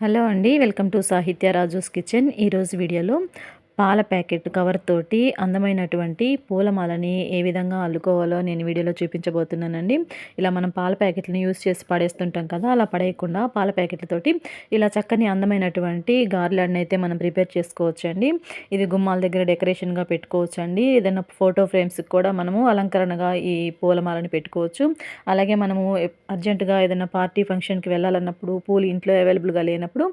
Hello అండి welcome to సాహిత్య Raju's kitchen. ఈరోజు వీడియోలో పాల ప్యాకెట్ కవర్ తోటి అందమైనటువంటి పూలమాలని ఏ విధంగా అల్లుకోవాలో నేను వీడియోలో చూపించబోతున్నానండి. ఇలా మనం పాల ప్యాకెట్లను యూస్ చేసి పడేస్తుంటాం కదా అలా పడేయకుండా పాల ప్యాకెట్లతోటి ఇలా చక్కని అందమైనటువంటి గార్లాండ్ అయితే మనం ప్రిపేర్ చేసుకోవచ్చండి. ఇది గుమ్మాల దగ్గర డెకరేషన్గా పెట్టుకోవచ్చండి. ఏదైనా ఫోటో ఫ్రేమ్స్కి కూడా మనము అలంకరణగా ఈ పూలమాలని పెట్టుకోవచ్చు. అలాగే మనము అర్జెంటుగా ఏదైనా పార్టీ ఫంక్షన్కి వెళ్ళాలన్నప్పుడు పూలు ఇంట్లో అవైలబుల్గా లేనప్పుడు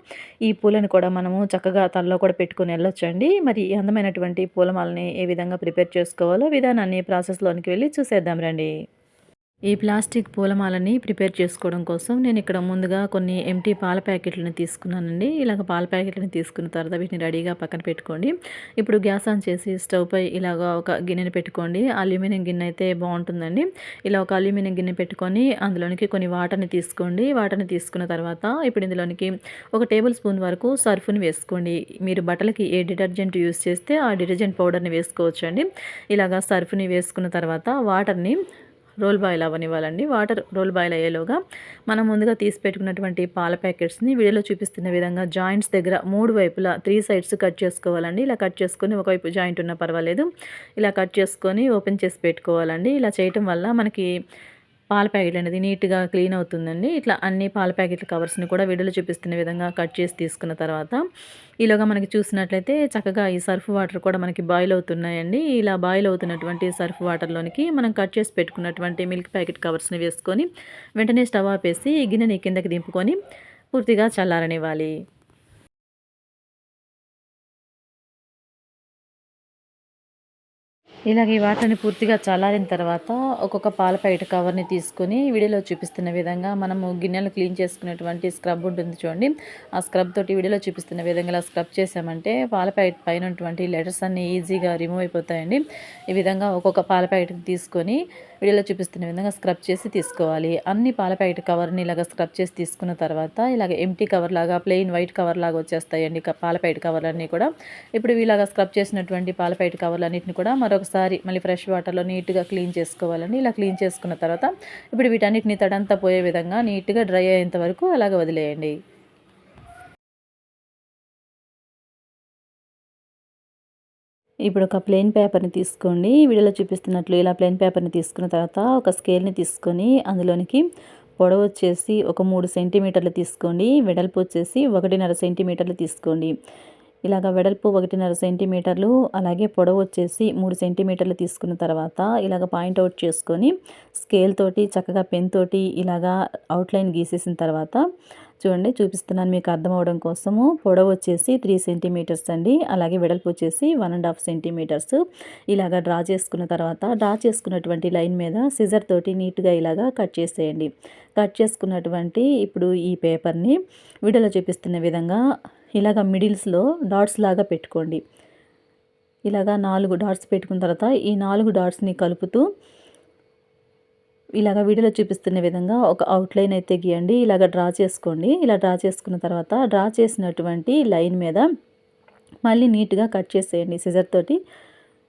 ఈ పూలను కూడా మనము చక్కగా తలలో కూడా పెట్టుకుని వెళ్ళొచ్చండి. మరి మరి ఈ అందమైనటువంటి పూలమాలని ఏ విధంగా ప్రిపేర్ చేసుకోవాలో విధానాన్ని ప్రాసెస్లోనికి వెళ్ళి చూసేద్దాం రండి. ఈ ప్లాస్టిక్ పూలమాలని ప్రిపేర్ చేసుకోవడం కోసం నేను ఇక్కడ ముందుగా కొన్ని ఎంటీ పాల ప్యాకెట్లను తీసుకున్నానండి. ఇలాగ పాల ప్యాకెట్లను తీసుకున్న తర్వాత వీటిని రెడీగా పక్కన పెట్టుకోండి. ఇప్పుడు గ్యాస్ ఆన్ చేసి స్టవ్ పై ఇలాగ ఒక గిన్నెని పెట్టుకోండి. అల్యూమినియం గిన్నె అయితే బాగుంటుందండి. ఇలా ఒక అల్యూమినియం గిన్నె పెట్టుకొని అందులోనికి కొన్ని వాటర్ని తీసుకోండి. వాటర్ని తీసుకున్న తర్వాత ఇప్పుడు ఇందులోనికి ఒక టేబుల్ స్పూన్ వరకు సర్ఫ్ని వేసుకోండి. మీరు బట్టలకి ఏ డిటర్జెంట్ యూస్ చేస్తే ఆ డిటర్జెంట్ పౌడర్ని వేసుకోవచ్చండి. ఇలాగ సర్ఫ్ని వేసుకున్న తర్వాత వాటర్ని రోల్ బాయిల్ అవ్వనివ్వాలండి. వాటర్ రోల్ బాయిల్ అయ్యేలోగా మనం ముందుగా తీసి పెట్టుకున్నటువంటి పాల ప్యాకెట్స్ని వీడియోలో చూపిస్తున్న విధంగా జాయింట్స్ దగ్గర మూడు వైపులా త్రీ సైడ్స్ కట్ చేసుకోవాలండి. ఇలా కట్ చేసుకొని ఒకవైపు జాయింట్ ఉన్నా పర్వాలేదు. ఇలా కట్ చేసుకొని ఓపెన్ చేసి పెట్టుకోవాలండి. ఇలా చేయటం వల్ల మనకి పాల ప్యాకెట్ అనేది నీట్గా క్లీన్ అవుతుందండి. ఇట్లా అన్ని పాల ప్యాకెట్ల కవర్స్ని కూడా వీడియోలో చూపిస్తున్న విధంగా కట్ చేసి తీసుకున్న తర్వాత ఈలోగా మనకి చూసినట్లయితే చక్కగా ఈ సర్ఫ్ వాటర్ కూడా మనకి బాయిల్ అవుతున్నాయండి. ఇలా బాయిల్ అవుతున్నటువంటి సర్ఫ్ వాటర్లోనికి మనం కట్ చేసి పెట్టుకున్నటువంటి మిల్క్ ప్యాకెట్ కవర్స్ని వేసుకొని వెంటనే స్టవ్ ఆపేసి గిన్నెని కిందకి దింపుకొని పూర్తిగా చల్లారనివ్వాలి. ఇలాగ ఈ వాటర్ని పూర్తిగా చల్లారిన తర్వాత ఒక్కొక్క పాల ప్యాకెట్ కవర్ని తీసుకొని వీడియోలో చూపిస్తున్న విధంగా మనము గిన్నెలు క్లీన్ చేసుకునేటువంటి స్క్రబ్ ఉంటుంది చూడండి. ఆ స్క్రబ్ తోటి వీడియోలో చూపిస్తున్న విధంగా ఇలా స్క్రబ్ చేసామంటే పాల ప్యాకెట్ పైన ఉన్నటువంటి లెటర్స్ అన్నీ ఈజీగా రిమూవ్ అయిపోతాయండి. ఈ విధంగా ఒక్కొక్క పాల ప్యాకెట్ తీసుకొని వీడియోలో చూపిస్తున్న విధంగా స్క్రబ్ చేసి తీసుకోవాలి. అన్ని పాల ప్యాకెట్ కవర్ని ఇలాగ స్క్రబ్ చేసి తీసుకున్న తర్వాత ఇలాగ ఎంటీ కవర్ లాగా ప్లెయిన్ వైట్ కవర్ లాగా వచ్చేస్తాయండి పాల ప్యాకెట్ కవర్లన్నీ కూడా. ఇప్పుడు ఇలాగ స్క్రబ్ చేసినటువంటి పాల ప్యాకెట్ కవర్లన్నింటిని కూడా మరొకసారి మళ్ళీ ఫ్రెష్ వాటర్లో నీట్గా క్లీన్ చేసుకోవాలండి. ఇలా క్లీన్ చేసుకున్న తర్వాత ఇప్పుడు వీటన్నిటిని తడంతా పోయే విధంగా నీట్గా డ్రై అయ్యేంత వరకు అలాగ వదిలేయండి. ఇప్పుడు ఒక ప్లెయిన్ పేపర్ని తీసుకోండి వీడియోలో చూపిస్తున్నట్లు ఇలా ప్లెయిన్ పేపర్ని తీసుకున్న తర్వాత ఒక స్కేల్ని తీసుకొని అందులోనికి పొడవు వచ్చేసి ఒక మూడు సెంటీమీటర్లు తీసుకోండి వెడల్పు వచ్చేసి ఒకటిన్నర సెంటీమీటర్లు తీసుకోండి. ఇలాగ వెడల్పు ఒకటిన్నర సెంటీమీటర్లు అలాగే పొడవు వచ్చేసి మూడు సెంటీమీటర్లు తీసుకున్న తర్వాత ఇలాగ పాయింట్ అవుట్ చేసుకొని స్కేల్ తోటి చక్కగా పెన్ తోటి ఇలాగా అవుట్లైన్ గీసేసిన తర్వాత చూడండి చూపిస్తున్నాను మీకు అర్థం అవడం కోసము. పొడవు వచ్చేసి త్రీ సెంటీమీటర్స్ అండి. అలాగే వెడల్పు వచ్చేసి వన్ అండ్ హాఫ్ సెంటీమీటర్స్. ఇలాగా డ్రా చేసుకున్న తర్వాత డ్రా చేసుకున్నటువంటి లైన్ మీద సిజర్ తోటి నీట్గా ఇలాగా కట్ చేసేయండి. కట్ చేసుకున్నటువంటి ఇప్పుడు ఈ పేపర్ని వీడియోలో చూపిస్తున్న విధంగా ఇలాగ మిడిల్స్లో డాట్స్ లాగా పెట్టుకోండి. ఇలాగా నాలుగు డాట్స్ పెట్టుకున్న తర్వాత ఈ నాలుగు డాట్స్ని కలుపుతూ ఇలాగ వీడియోలో చూపిస్తున్న విధంగా ఒక అవుట్లైన్ అయితే గీయండి. ఇలాగ డ్రా చేసుకోండి. ఇలా డ్రా చేసుకున్న తర్వాత డ్రా చేసినటువంటి లైన్ మీద మళ్ళీ నీట్గా కట్ చేసేయండి. సిజర్ తోటి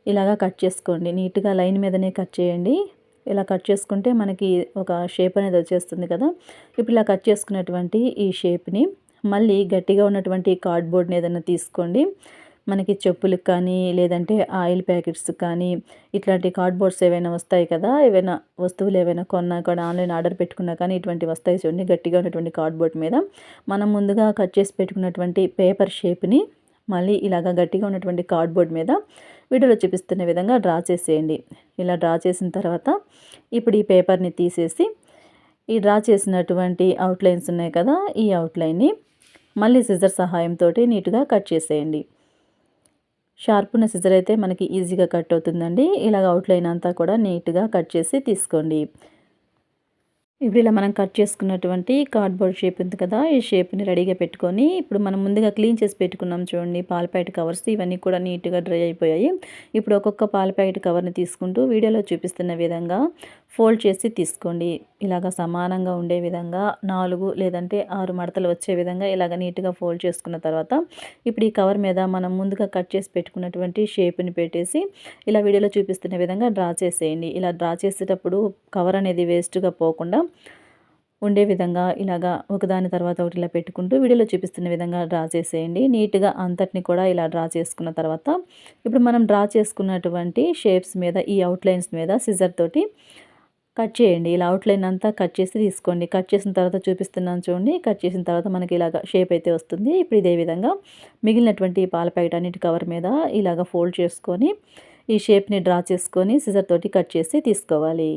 ఇలాగా కట్ చేసుకోండి. నీట్గా లైన్ మీదనే కట్ చేయండి. ఇలా కట్ చేసుకుంటే మనకి ఒక షేప్ అనేది వచ్చేస్తుంది కదా. ఇప్పుడు ఇలా కట్ చేసుకున్నటువంటి ఈ షేప్ని మళ్ళీ గట్టిగా ఉన్నటువంటి కార్డ్బోర్డ్ని ఏదైనా తీసుకోండి. మనకి చెప్పులకు కానీ లేదంటే ఆయిల్ ప్యాకెట్స్ కానీ ఇట్లాంటి కార్డ్బోర్డ్స్ ఏవైనా వస్తాయి కదా ఏవైనా వస్తువులు ఏవైనా కొన్నా కూడా ఆన్లైన్ ఆర్డర్ పెట్టుకున్నా కానీ ఇటువంటి వస్తాయి చూడండి గట్టిగా ఉన్నటువంటి కార్డ్బోర్డ్ మీద. మనం ముందుగా కట్ చేసి పెట్టుకున్నటువంటి పేపర్ షేప్ని మళ్ళీ ఇలాగ గట్టిగా ఉన్నటువంటి కార్డ్బోర్డ్ మీద వీడియోలో చూపిస్తున్న విధంగా డ్రా చేసేయండి. ఇలా డ్రా చేసిన తర్వాత ఇప్పుడు ఈ పేపర్ని తీసేసి ఈ డ్రా చేసినటువంటి అవుట్లైన్స్ ఉన్నాయి కదా ఈ అవుట్లైన్ని మళ్ళీ సిజర్ సహాయంతో నీట్గా కట్ చేసేయండి. షార్ప్ ఉన్న సిజర్ అయితే మనకి ఈజీగా కట్ అవుతుందండి. ఇలాగ అవుట్లైన్ అంతా కూడా నీట్గా కట్ చేసి తీసుకోండి. ఇప్పుడు ఇలా మనం కట్ చేసుకున్నటువంటి కార్డ్బోర్డ్ షేప్ ఉంది కదా ఈ షేప్ని రెడీగా పెట్టుకొని ఇప్పుడు మనం ముందుగా క్లీన్ చేసి పెట్టుకున్నాం చూడండి పాల ప్యాకెట్ కవర్స్ ఇవన్నీ కూడా నీట్గా డ్రై అయిపోయాయి. ఇప్పుడు ఒక్కొక్క పాల ప్యాకెట్ కవర్ని తీసుకుంటూ వీడియోలో చూపిస్తున్న విధంగా ఫోల్డ్ చేసి తీసుకోండి. ఇలాగ సమానంగా ఉండే విధంగా నాలుగు లేదంటే ఆరు మడతలు వచ్చే విధంగా ఇలాగ నీట్గా ఫోల్డ్ చేసుకున్న తర్వాత ఇప్పుడు ఈ కవర్ మీద మనం ముందుగా కట్ చేసి పెట్టుకున్నటువంటి షేప్ని పెట్టేసి ఇలా వీడియోలో చూపిస్తున్న విధంగా డ్రా చేసేయండి. ఇలా డ్రా చేసేటప్పుడు కవర్ అనేది వేస్ట్గా పోకుండా ఉండే విధంగా ఇలాగా ఒకదాని తర్వాత ఒకటి ఇలా పెట్టుకుంటూ వీడియోలో చూపిస్తున్న విధంగా డ్రా చేసేయండి. నీట్గా అంతటిని కూడా ఇలా డ్రా చేసుకున్న తర్వాత ఇప్పుడు మనం డ్రా చేసుకున్నటువంటి షేప్స్ మీద ఈ అవుట్లైన్స్ మీద సిజర్ తోటి కట్ చేయండి. ఇలా అవుట్లైన్ అంతా కట్ చేసి తీసుకోండి. కట్ చేసిన తర్వాత చూపిస్తున్నాను చూడండి. కట్ చేసిన తర్వాత మనకి ఇలాగ షేప్ అయితే వస్తుంది. ఇప్పుడు ఇదే విధంగా మిగిలినటువంటి పాల ప్యాకెట్ అన్నిటి కవర్ మీద ఇలాగ ఫోల్డ్ చేసుకొని ఈ షేప్ని డ్రా చేసుకొని సిజర్ తోటి కట్ చేసి తీసుకోవాలి.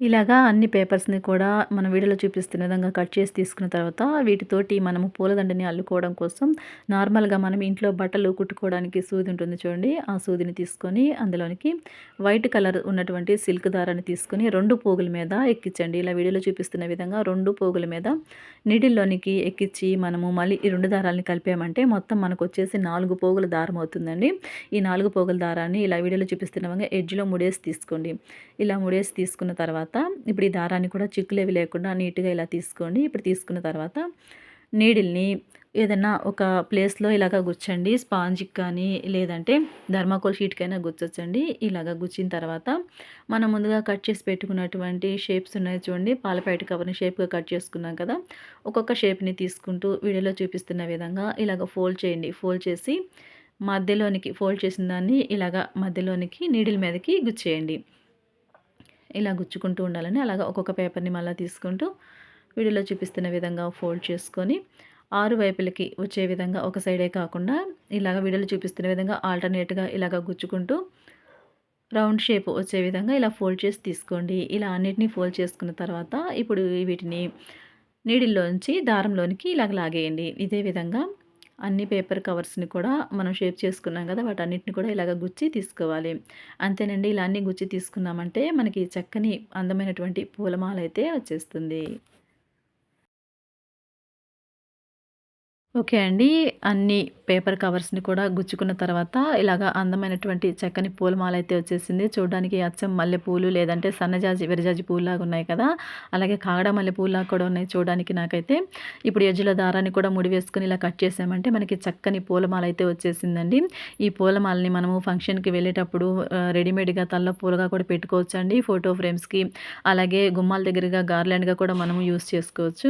ఇలాగా అన్ని పేపర్స్ని కూడా మన వీడియోలో చూపిస్తున్న విధంగా కట్ చేసి తీసుకున్న తర్వాత వీటితోటి మనము పూలదండని అల్లుకోవడం కోసం నార్మల్గా మనం ఇంట్లో బట్టలు కుట్టుకోవడానికి సూది ఉంటుంది చూడండి. ఆ సూదిని తీసుకొని అందులోనికి వైట్ కలర్ ఉన్నటువంటి సిల్క్ దారాన్ని తీసుకొని రెండు పోగుల మీద ఎక్కించండి. ఇలా వీడియోలో చూపిస్తున్న విధంగా రెండు పోగుల మీద నీటిల్లోనికి ఎక్కించి మనము మళ్ళీ ఈ రెండు దారాలని కలిపామంటే మొత్తం మనకు వచ్చేసి నాలుగు పోగుల దారం అవుతుందండి. ఈ నాలుగు పోగుల దారాన్ని ఇలా వీడియోలో చూపిస్తున్న విధంగా ఎడ్జ్లో ముడేసి తీసుకోండి. ఇలా ముడేసి తీసుకున్న తర్వాత తర్వాత ఇప్పుడు ఈ దారాన్ని కూడా చిక్కులేవి లేకుండా నీట్గా ఇలా తీసుకోండి. ఇప్పుడు తీసుకున్న తర్వాత నీడిల్ని ఏదైనా ఒక ప్లేస్లో ఇలాగ గుచ్చండి. స్పాంజ్కి కానీ లేదంటే ధర్మాకోల్ షీట్కైనా గుచ్చొచ్చండి. ఇలాగ గుచ్చిన తర్వాత మనం ముందుగా కట్ చేసి పెట్టుకున్నటువంటి షేప్స్ ఉన్నాయి చూడండి. పాలపైట కవర్ని షేప్గా కట్ చేసుకున్నాం కదా. ఒక్కొక్క షేప్ని తీసుకుంటూ వీడియోలో చూపిస్తున్న విధంగా ఇలాగ ఫోల్డ్ చేయండి. ఫోల్డ్ చేసి మధ్యలోనికి ఫోల్డ్ చేసిన దాన్ని ఇలాగ మధ్యలోనికి నీడిల్ మీదకి గుచ్చేయండి. ఇలా గుచ్చుకుంటూ ఉండాలని అలాగా ఒక్కొక్క పేపర్ని మళ్ళీ తీసుకుంటూ వీడియోలో చూపిస్తున్న విధంగా ఫోల్డ్ చేసుకొని ఆరు వైపులకి వచ్చే విధంగా ఒక సైడే కాకుండా ఇలాగ వీడియోలో చూపిస్తున్న విధంగా ఆల్టర్నేట్గా ఇలాగ గుచ్చుకుంటూ రౌండ్ షేప్ వచ్చే విధంగా ఇలా ఫోల్డ్ చేసి తీసుకోండి. ఇలా అన్నిటినీ ఫోల్డ్ చేసుకున్న తర్వాత ఇప్పుడు వీటిని నీడిల్లోంచి దారంలోనికి ఇలాగ లాగేయండి. ఇదే విధంగా అన్ని పేపర్ కవర్స్ని కూడా మనం షేప్ చేసుకున్నాం కదా వాటన్నిటిని కూడా ఇలాగ గుచ్చి తీసుకోవాలి. అంతేనండి ఇలా అన్ని గుచ్చి తీసుకున్నామంటే మనకి చక్కని అందమైనటువంటి పూలమాల అయితే వచ్చేస్తుంది. ఓకే అండి. అన్ని పేపర్ కవర్స్ని కూడా గుచ్చుకున్న తర్వాత ఇలాగ అందమైనటువంటి చక్కని పూలమాల అయితే వచ్చేసింది. చూడడానికి అచ్చం మల్లెపూలు లేదంటే సన్నజాజి విరజాజి పూలాగా ఉన్నాయి కదా. అలాగే కాగడ మల్లెపూలు కూడా ఉన్నాయి చూడడానికి నాకైతే. ఇప్పుడు ఎజ్జుల దారాన్ని కూడా ముడి వేసుకుని ఇలా కట్ చేసామంటే మనకి చక్కని పూలమాల అయితే వచ్చేసిందండి. ఈ పూలమాలని మనము ఫంక్షన్కి వెళ్ళేటప్పుడు రెడీమేడ్గా తల్ల పూలుగా కూడా పెట్టుకోవచ్చు అండి ఫోటో ఫ్రేమ్స్కి. అలాగే గుమ్మాల దగ్గరగా గార్లాండ్గా కూడా మనము యూస్ చేసుకోవచ్చు.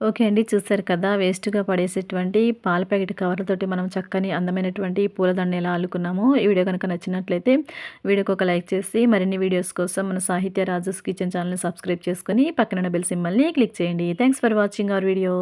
ఓకే అండి చూసారు కదా. వేస్ట్గా పడేసేటువంటి పాల ప్యాకెట్ కవర్లతోటి మనం చక్కని అందమైనటువంటి పూలదండ ఎలా అల్లుకున్నాము. ఈ వీడియో కనుక నచ్చినట్లయితే వీడియోకి ఒక లైక్ చేసి మరిన్ని వీడియోస్ కోసం మన సాహిత్య రాజస్ కిచెన్ ఛానల్ని సబ్స్క్రైబ్ చేసుకొని పక్కన బెల్ సిమ్మల్ని క్లిక్ చేయండి. Thanks for watching our video.